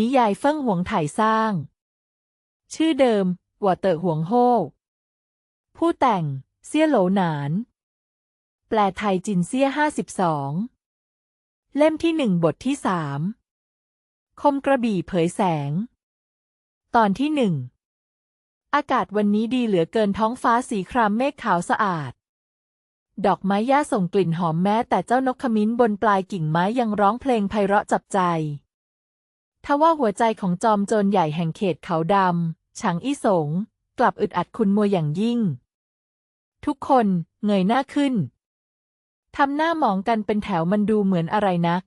นิยายเฟิ่งหวงไถ่สร้าง ชื่อเดิมหัวเตอหวงโฮผู้แต่ง เซี่ยโหลหนาน แปลไทยจินเซี่ยห้าสิบสอง เล่มที่หนึ่งบทที่สาม คมกระบี่เผยแสง ตอนที่หนึ่ง อากาศวันนี้ดีเหลือเกินท้องฟ้าสีครามเมฆขาวสะอาด ดอกไม้หญ้าส่งกลิ่นหอมแม้แต่เจ้านกขมิ้นบนปลายกิ่งไม้ยังร้องเพลงไพเราะจับใจ ทว่าหัวใจของจอมโจรใหญ่แห่งเขตเขาดำฉางอี้สง กลับอึดอัดคุณมัวอย่างยิ่ง ทุกคนเงยหน้าขึ้นทำหน้าหมองกันเป็นแถวมันดูเหมือนอะไรนัก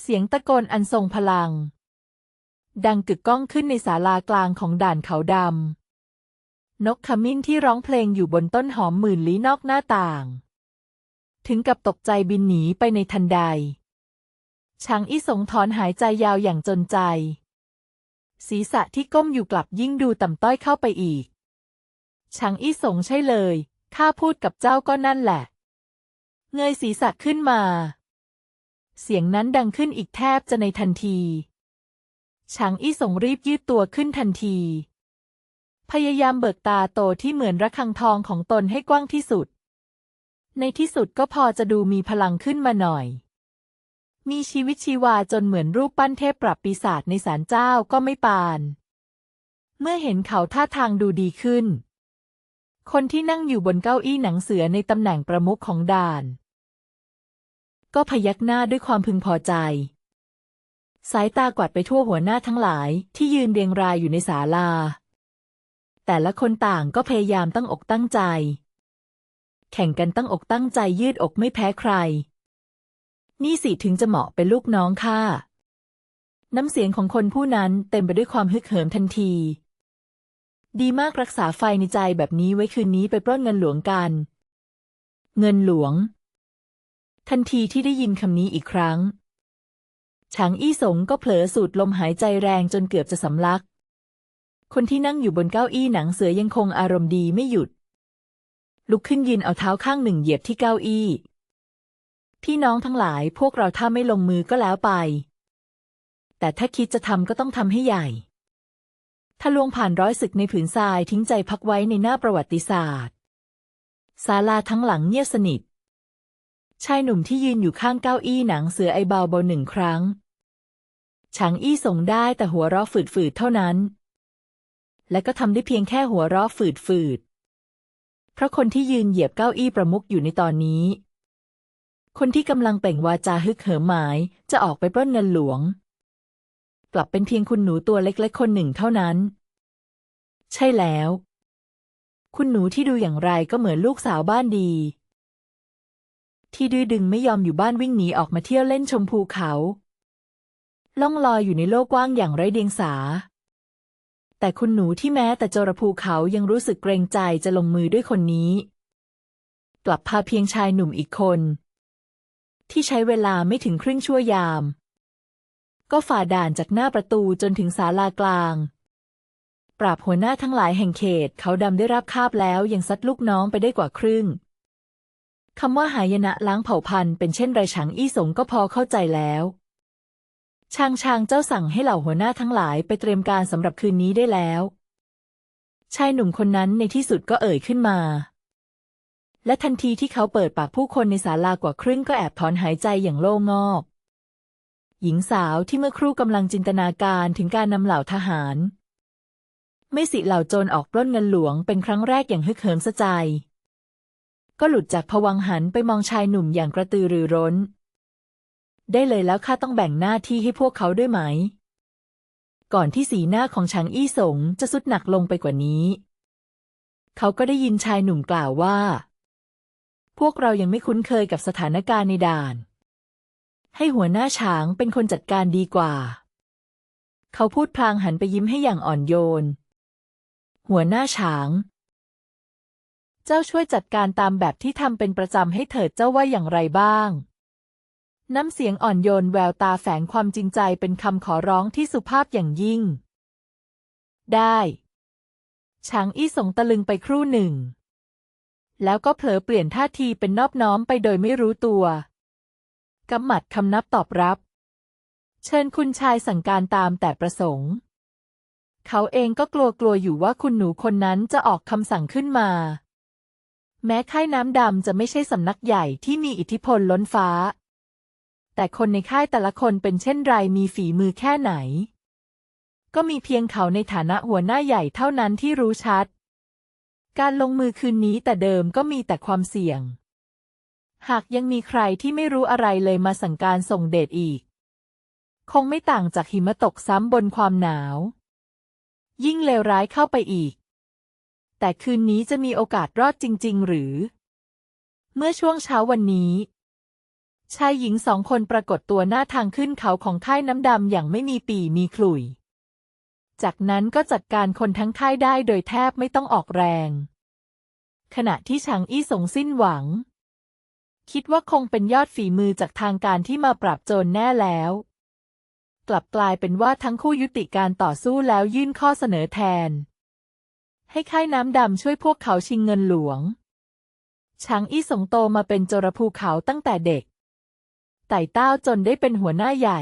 เสียงตะโกนอันทรงพลัง ดังกึกก้องขึ้นในศาลากลางของด่านเขาดำนกขมิ้นที่ร้องเพลงอยู่บนต้นหอมหมื่นลี้นอกหน้าต่าง ถึงกับตกใจบินหนีไปในทันใด ช้างอี้สงถอนหายใจยาวอย่างจนใจ ศีรษะที่ก้มอยู่กลับยิ่งดูต่ำต้อยเข้าไปอีกช้างอี้สงใช่เลย ข้าพูดกับเจ้าก็นั่นแหละ เงยศีรษะขึ้นมา เสียงนั้นดังขึ้นอีกแทบจะในทันทีช้างอี้สงรีบยืดตัวขึ้นทันที พยายามเบิกตาโตที่เหมือนระฆังทองของตนให้กว้างที่สุด ในที่สุดก็พอจะดูมีพลังขึ้นมาหน่อย มีชีวิตชีวาจนเหมือนรูปปั้นเทพปรับปีศาจในศาลเจ้าก็ไม่ปาน เมื่อเห็นเขาท่าทางดูดีขึ้น คนที่นั่งอยู่บนเก้าอี้หนังเสือในตำแหน่งประมุขของด่าน ก็พยักหน้าด้วยความพึงพอใจ สายตากวาดไปทั่วหัวหน้าทั้งหลายที่ยืนเรียงรายอยู่ในศาลา แต่ละคนต่างก็พยายามตั้งอกตั้งใจ แข่งกันตั้งอกตั้งใจยืดอกไม่แพ้ใคร นี่สิถึงจะเหมาะเป็นลูกน้องข้าน้ำเสียงของคนผู้นั้นเต็มไปด้วยความฮึกเหิมทันที ดีมากรักษาไฟในใจแบบนี้ไว้คืนนี้ไปปล้นเงินหลวงกัน เงินหลวง ทันทีที่ได้ยินคำนี้อีกครั้งฉางอี้สงก็เผลอสูดลมหายใจแรงจนเกือบจะสำลัก คนที่นั่งอยู่บนเก้าอี้หนังเสือยังคงอารมณ์ดีไม่หยุด ลุกขึ้นยืนเอาเท้าข้างหนึ่งเหยียบที่เก้าอี้ พี่น้องทั้งหลายพวกเราถ้าไม่ลงมือก็แล้วไป แต่ถ้าคิดจะทำก็ต้องทำให้ใหญ่ถ้าลวงผ่านร้อยศึกในผืนทรายทิ้งใจพักไว้ในหน้าประวัติศาสตร์ศาลาทั้งหลังเงียบสนิท ชายหนุ่มที่ยืนอยู่ข้างเก้าอี้หนังเสือไอเบาเบาหนึ่งครั้งฉางอี้ส่งได้แต่หัวเราะฝืดๆเท่านั้น และก็ทำได้เพียงแค่หัวเราะฝืดๆเพราะคนที่ยืนเหยียบเก้าอี้ประมุขอยู่ในตอนนี้ คนที่กำลังเปล่งวาจาฮึกเหิมหมาย จะออกไปปล้นเงินหลวง กลับเป็นเพียงคุณหนูตัวเล็กๆคนหนึ่งเท่านั้น ใช่แล้ว คุณหนูที่ดูอย่างไรก็เหมือนลูกสาวบ้านดี ที่ดื้อดึงไม่ยอมอยู่บ้านวิ่งหนีออกมาเที่ยวเล่นชมภูเขา ล่องลอยอยู่ในโลกกว้างอย่างไร้เดียงสา แต่คุณหนูที่แม้แต่จรภูเขายังรู้สึกเกรงใจจะลงมือด้วยคนนี้ กลับพาเพียงชายหนุ่มอีกคน ที่ใช้เวลาไม่ถึงครึ่งชั่วยาม ก็ฝ่าด่านจากหน้าประตูจนถึงศาลากลาง ปราบหัวหน้าทั้งหลายแห่งเขตเขาดำได้รับคาบแล้วยังซัดลูกน้องไปได้กว่าครึ่งคำว่าหายนะล้างเผ่าพันธุ์เป็นเช่นไรฉางอี้สงก็พอเข้าใจแล้วชางชางเจ้าสั่งให้เหล่าหัวหน้าทั้งหลายไปเตรียมการสำหรับคืนนี้ได้แล้ว ชายหนุ่มคนนั้นในที่สุดก็เอ่ยขึ้นมา และทันทีที่เขาเปิดปากผู้คนในศาลากว่าครึ่งก็แอบถอนหายใจอย่างโล่งอก หญิงสาวที่เมื่อครู่กำลังจินตนาการถึงการนำเหล่าทหาร ไม่สิเหล่าโจรออกปล้นเงินหลวงเป็นครั้งแรกอย่างฮึกเหิมสะใจ ก็หลุดจากผวังหันไปมองชายหนุ่มอย่างกระตือรือร้น ได้เลยแล้วข้าต้องแบ่งหน้าที่ให้พวกเขาด้วยไหม ก่อนที่สีหน้าของชางอี้สงจะสุดหนักลงไปกว่านี้ เขาก็ได้ยินชายหนุ่มกล่าวว่า พวกเรายังไม่คุ้นเคยกับสถานการณ์ในด่าน ให้หัวหน้าช้างเป็นคนจัดการดีกว่า เขาพูดพลางหันไปยิ้มให้อย่างอ่อนโยน หัวหน้าช้าง เจ้าช่วยจัดการตามแบบที่ทำเป็นประจำให้เถิดเจ้าว่าอย่างไรบ้าง น้ำเสียงอ่อนโยนแววตาแฝงความจริงใจเป็นคำขอร้องที่สุภาพอย่างยิ่ง ได้ช้างอี้สงตะลึงไปครู่หนึ่ง แล้วก็เผลอเปลี่ยนท่าทีเป็นนอบน้อมไปโดยไม่รู้ตัวกำหมัดคำนับตอบรับ เชิญคุณชายสั่งการตามแต่ประสงค์ เขาเองก็กลัวกลัวๆอยู่ว่าคุณหนูคนนั้นจะออกคำสั่งขึ้นมา แม้ค่ายน้ำดำจะไม่ใช่สำนักใหญ่ที่มีอิทธิพลล้นฟ้า แต่คนในค่ายแต่ละคนเป็นเช่นไรมีฝีมือแค่ไหน ก็มีเพียงเขาในฐานะหัวหน้าใหญ่เท่านั้นที่รู้ชัด การลงมือคืนนี้แต่เดิมก็มีแต่ความเสี่ยง หากยังมีใครที่ไม่รู้อะไรเลยมาสั่งการส่งเดชอีก คงไม่ต่างจากหิมะตกซ้ำบนความหนาว ยิ่งเลวร้ายเข้าไปอีก แต่คืนนี้จะมีโอกาสรอดจริง ๆ หรือ เมื่อช่วงเช้าวันนี้ ชายหญิงสองคนปรากฏตัวหน้าทางขึ้นเขาของค่ายน้ำดำอย่างไม่มีปีมีขลุ่ย จากนั้นก็จัดการคนทั้งค่ายได้โดยแทบไม่ต้องออกแรง ขณะที่ชางอี้สงสิ้นหวัง คิดว่าคงเป็นยอดฝีมือจากทางการที่มาปราบโจรแน่แล้ว กลับกลายเป็นว่าทั้งคู่ยุติการต่อสู้แล้วยื่นข้อเสนอแทน ให้ค่ายน้ำดำช่วยพวกเขาชิงเงินหลวงชางอี้สงโตมาเป็นโจรภูเขาตั้งแต่เด็ก ไต่เต้าจนได้เป็นหัวหน้าใหญ่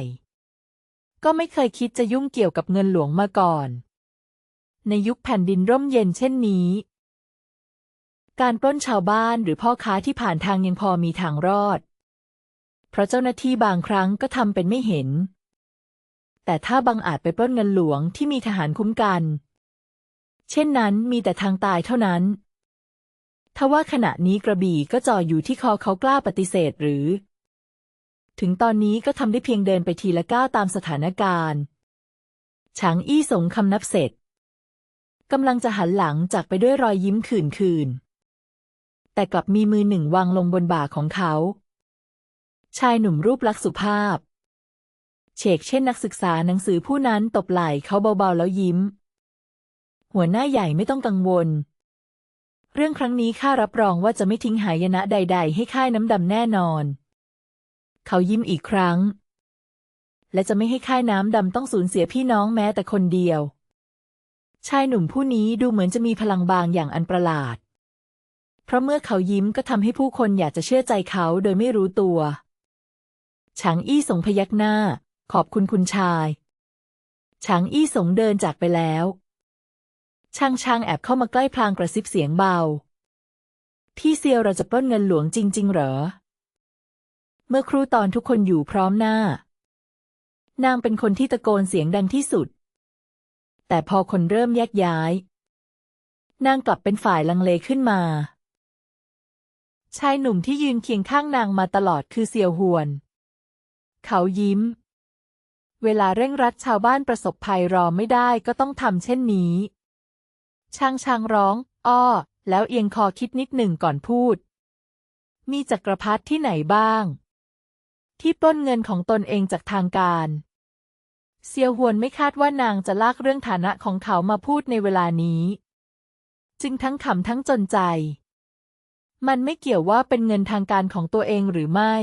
ก็ไม่เคยคิดจะยุ่งเกี่ยวกับเงินหลวงมาก่อน ในยุคแผ่นดินร่มเย็นเช่นนี้ การปล้นชาวบ้านหรือพ่อค้าที่ผ่านทางยังพอมีทางรอด เพราะเจ้าหน้าที่บางครั้งก็ทำเป็นไม่เห็น แต่ถ้าบังอาจไปปล้นเงินหลวงที่มีทหารคุ้มกัน เช่นนั้นมีแต่ทางตายเท่านั้นทว่าขณะนี้กระบี่ก็จ่ออยู่ที่คอเขากล้าปฏิเสธหรือ ถึงตอนนี้ก็ทำได้เพียงเดินไปทีละก้าวตามสถานการณ์ฉางอี้สงคำนับเสร็จกำลังจะหันหลังจากไปด้วยรอยยิ้มขื่นคืน แต่กลับมีมือหนึ่งวางลงบนบ่าของเขา ชายหนุ่มรูปลักษณ์สุภาพเฉกเช่นนักศึกษาหนังสือผู้นั้นตบไหล่เขาเบาๆแล้วยิ้ม หัวหน้าใหญ่ไม่ต้องกังวล เรื่องครั้งนี้ข้ารับรองว่าจะไม่ทิ้งหายนะใด ๆ ให้ค่ายน้ำดำแน่นอน เขายิ้มอีกครั้ง และจะไม่ให้ค่ายน้ำดำต้องสูญเสียพี่น้องแม้แต่คนเดียว ชายหนุ่มผู้นี้ดูเหมือนจะมีพลังบางอย่างอันประหลาด เพราะเมื่อเขายิ้มก็ทำให้ผู้คนอยากจะเชื่อใจเขาโดยไม่รู้ตัวฉางอี้สงพยักหน้า ขอบคุณคุณชายฉางอี้สงเดินจากไปแล้ว ช่างช่างแอบเข้ามาใกล้พลางกระซิบเสียงเบา พี่เซียวเราจะปล้นเงินหลวงจริง ๆ เหรอ เมื่อครู่ตอนทุกคนอยู่พร้อมหน้า นางเป็นคนที่ตะโกนเสียงดังที่สุด แต่พอคนเริ่มแยกย้าย นางกลับเป็นฝ่ายลังเลขึ้นมา ชายหนุ่มที่ยืนเคียงข้างนางมาตลอดคือเซียวหวน เขายิ้ม เวลาเร่งรัดชาวบ้านประสบภัยรอไม่ได้ก็ต้องทำเช่นนี้ช่างช่างร้อง อ้อ แล้วเอียงคอคิดนิดหนึ่งก่อนพูด มีจักรพรรดิที่ไหนบ้าง ที่ปล้นเงินของตนเองจากทางการ เซียวหวนไม่คาดว่านางจะลากเรื่องฐานะของเขามาพูดในเวลานี้ จึงทั้งขำทั้งจนใจ มันไม่เกี่ยวว่าเป็นเงินทางการของตัวเองหรือไม่